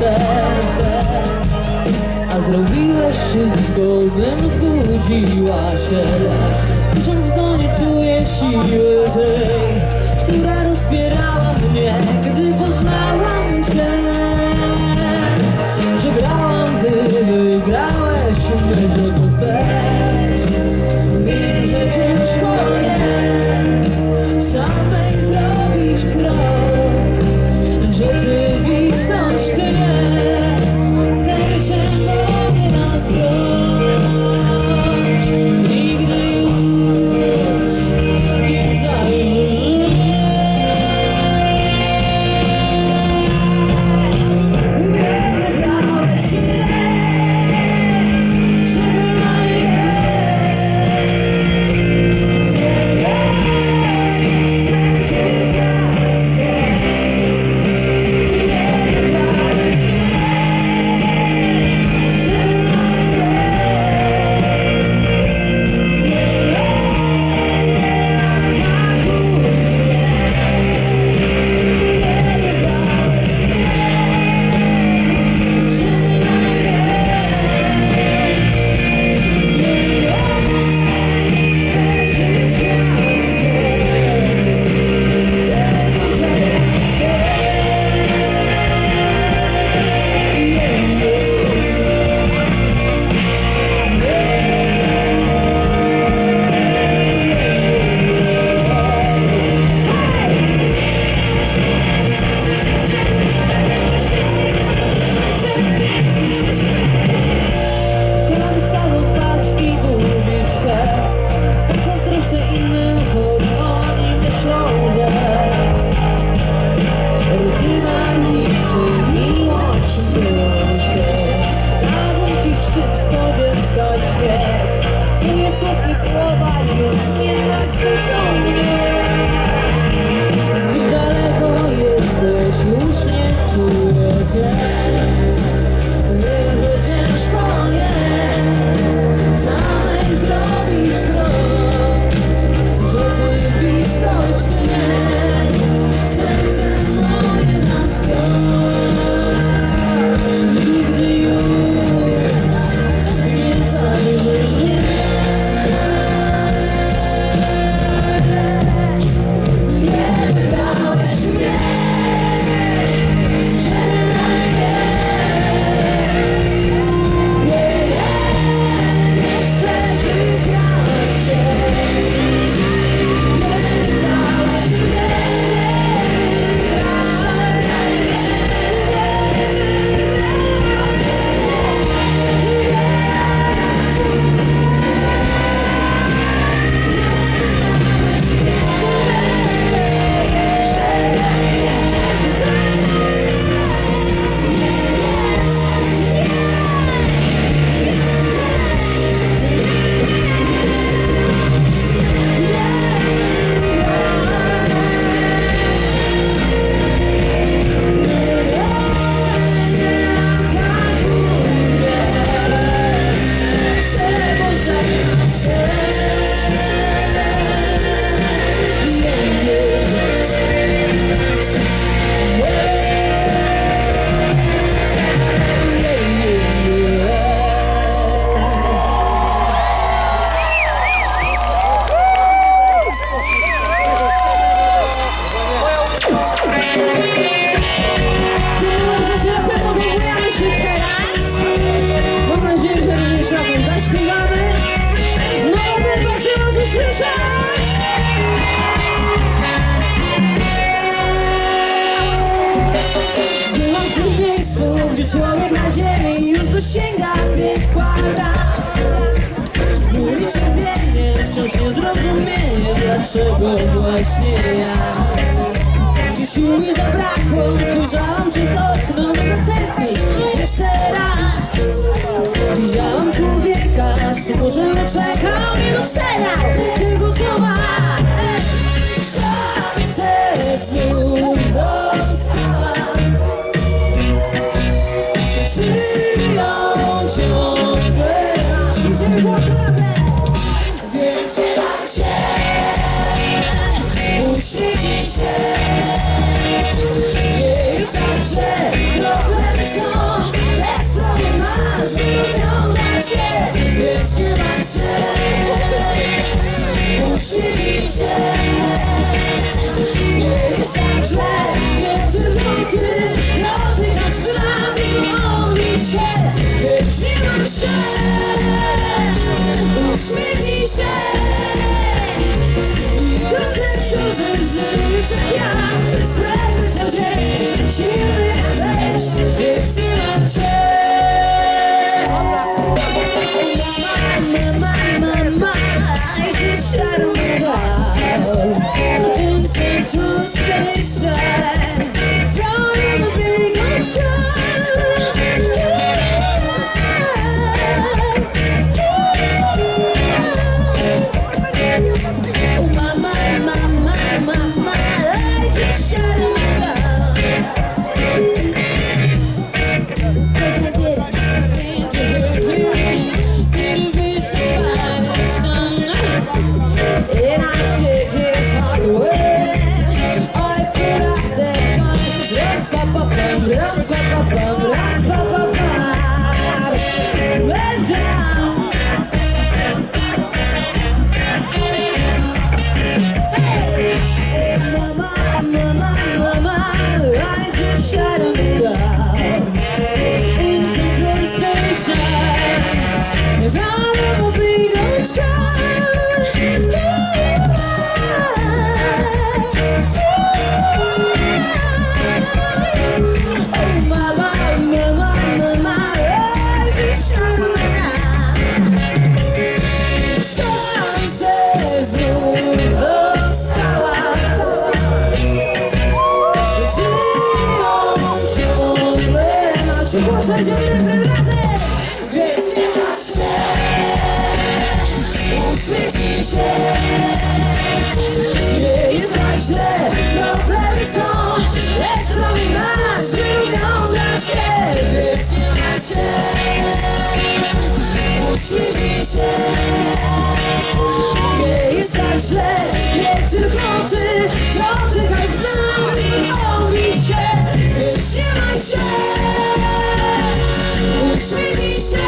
serce. A zrobiłeś się zgodnym, zbudziła się. Kusząc do niej czuję siły tej Która rozpierała mnie, gdy poznałem Że człowiek na ziemi już go sięga, gdy kłada Mówi cierpienie, wciąż niezrozumienie Dlaczego właśnie ja? Gdy siły zabrakło, słyszałam przez okno głowy Więc nie dam się Uśmiechnij się Nie jest dobrze Problemy są Lecz zdrowie się Do tego, że życie ja ciągle masz Głoszę ciągle w razem Więc nie masz się. Się. Nie jest tak źle. Problemy są Lecz zrobi masz Wywiązać się. Więc nie się. Nie jest tak źle. Nie tylko ty. Dotykaj Śmieliście